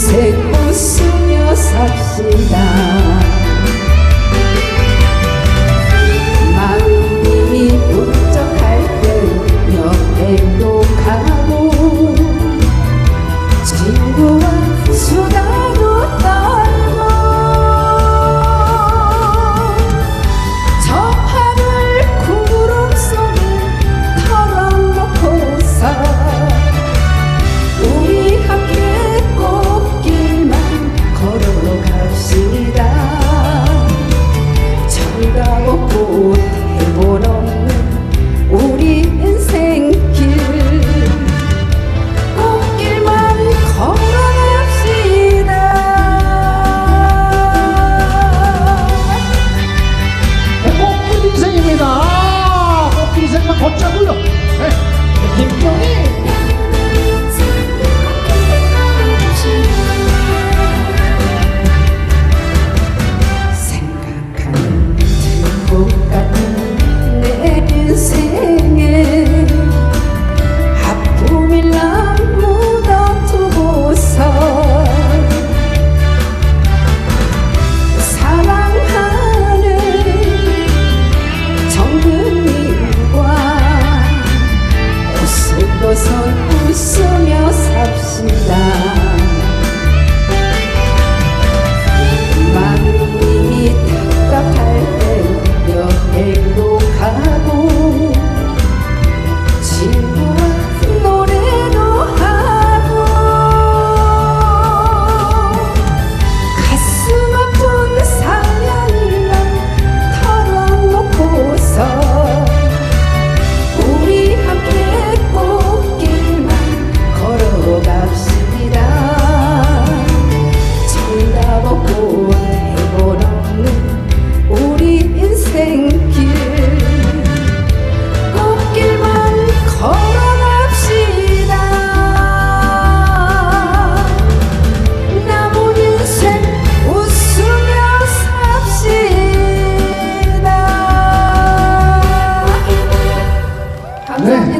새꽃 숨여 삽시다. 서 웃으며 삽시다. 감사합니다. 네.